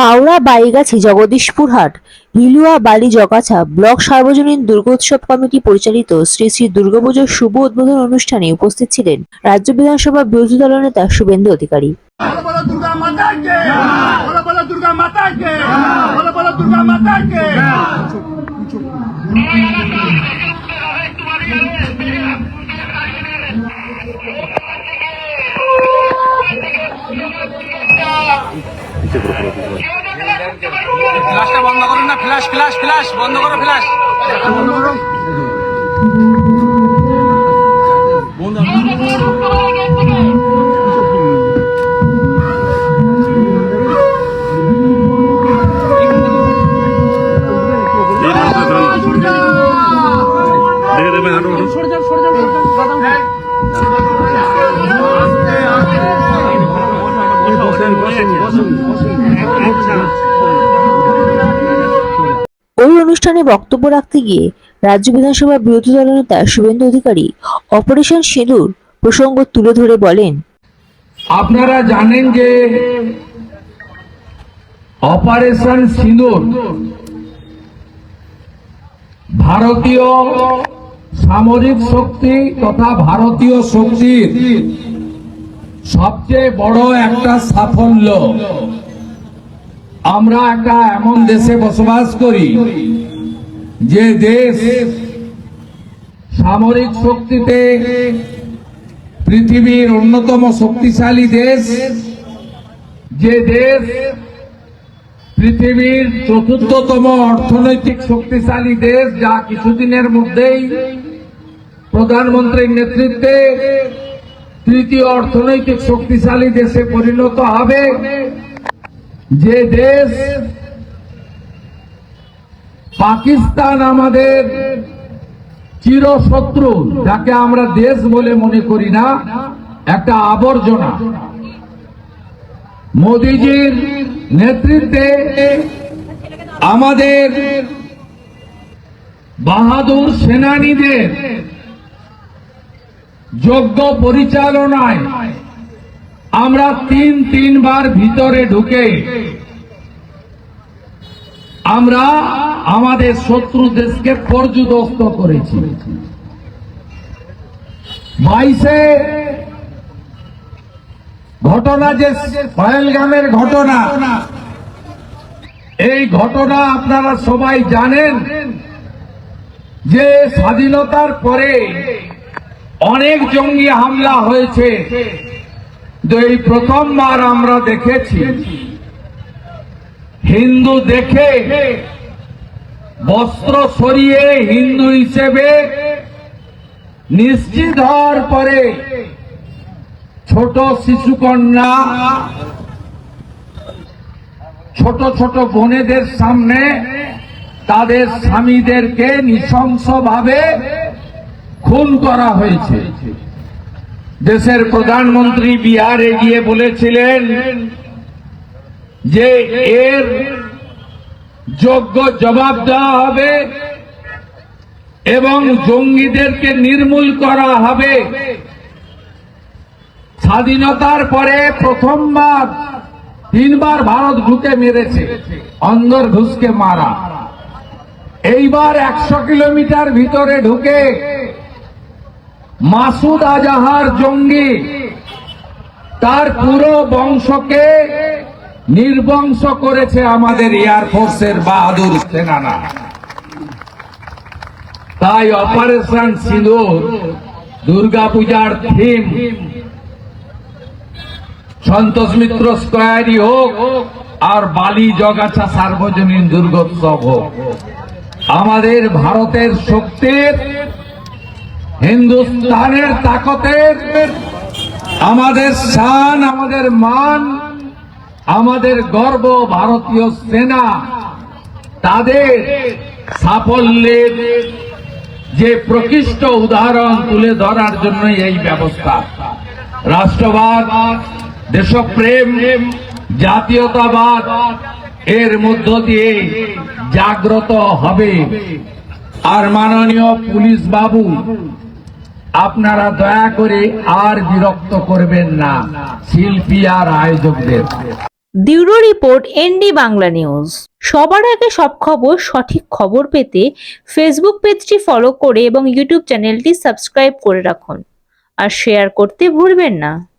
হাওড়া বাইগাছি জগদীশপুরহাট হিলুয়া বালি জগাছা ব্লক সার্বজনীন দুর্গোৎসব কমিটি পরিচালিত শ্রী শ্রী দুর্গাপুজোর শুভ উদ্বোধন অনুষ্ঠানে উপস্থিত ছিলেন রাজ্য বিধানসভা বিরোধী দল নেতা শুভেন্দু অধিকারী। দুর্গা মাতা ফ্ল্যাশটা বন্ধ করুন না ফ্ল্যাশ ফ্ল্যাশ ফ্ল্যাশ বন্ধ করো ফ্ল্যাশ। ওই অনুষ্ঠানে বক্তব্য রাখতে গিয়ে রাজ্য বিধানসভার বিরোধী দলনেতা শুভেন্দু অধিকারী অপারেশন সিঁদুর প্রসঙ্গ তুলে ধরে বলেন, আপনারা জানেন যে অপারেশন সিঁদুর ভারতীয় সামরিক শক্তি তথা ভারতীয় শক্তির সবচেয়ে বড় একটা সাফল্য। আমরা একটা এমন দেশে বসবাস করি, যে দেশ সামরিক শক্তিতে পৃথিবীর অন্যতম শক্তিশালী দেশ, যে দেশ পৃথিবীর চতুর্থতম অর্থনৈতিক শক্তিশালী দেশ, যা কিছুদিনের মধ্যেই প্রধানমন্ত্রীর নেতৃত্বে তৃতীয় অর্থনৈতিক শক্তিশালী দেশে পরিণত হবে। যে দেশ পাকিস্তান আমাদের চিরশত্রু, যাকে আমরা দেশ বলে মনে করি না, একটা আবর্জনা। মোদিজির নেতৃত্বে আমাদের বাহাদুর সেনানীদের যোগ্য পরিচালনায় আমরা তিন তিনবার ভিতরে ঢুকে আমরা আমাদের শত্রু দেশকে পর্যুদস্ত করেছি। বাইশে ঘটনা যে পহেলগামের ঘটনা, এই ঘটনা আপনারা সবাই জানেন যে স্বাধীনতার পরে অনেক জঙ্গি হামলা হয়েছে। এই প্রথমবার আমরা দেখেছি। হিন্দু দেখে বস্ত্র সরিয়ে হিন্দু হিসেবে নিশ্চিত হওয়ার পরে ছোট শিশুকন্যা ছোট ছোট বোনেদের সামনে তাদের স্বামীদেরকে নৃশংসভাবে খুন করা হয়েছে। দেশের প্রধানমন্ত্রী বিহারে গিয়ে বলেছিলেন যে এর যোগ্য জবাব দেওয়া হবে এবং জঙ্গিদেরকে নির্মূল করা হবে। স্বাধীনতার পরে প্রথমবার, তিনবার ভারত ঢুকে মেরেছে, অন্দর ঘুষকে মারা। এইবার একশো কিলোমিটার ভিতরে ঢুকে মাসুদ আজাহার জঙ্গি, তার পুরো বংশকে নির্বংশ করেছে আমাদের এয়ারফোর্সের বাহাদুর সেনারা। তাই অপারেশন সিঁদুর দুর্গাপূজার থিম সন্তোষ মিত্র স্কোয়ারই হোক আর বালি জগাছা সার্বজনীন দুর্গোৎসব হোক, আমাদের ভারতের শক্তির হিন্দুস্তানের তাকতের আমাদের শান, আমাদের মান, আমাদের গর্ব ভারতীয় সেনা, তাদের সাফল্যের যে প্রকৃষ্ট উদাহরণ তুলে ধরার জন্য এই ব্যবস্থা। রাষ্ট্রবাদ, দেশপ্রেম, জাতীয়তাবাদ, এর মধ্য দিয়ে জাগ্রত হবে। আর মাননীয় পুলিশ বাবু আপনারা দয়া করে আর বিরক্ত করবেন না। শিল্পী আর আয়োজকদের। Bureau report, ND Bangla news. সবার আগে সব খবর, সঠিক খবর পেতে ফেসবুক পেজটি ফলো করে এবং ইউটিউব চ্যানেলটি সাবস্ক্রাইব করে রাখুন। আর শেয়ার করতে ভুলবেন না।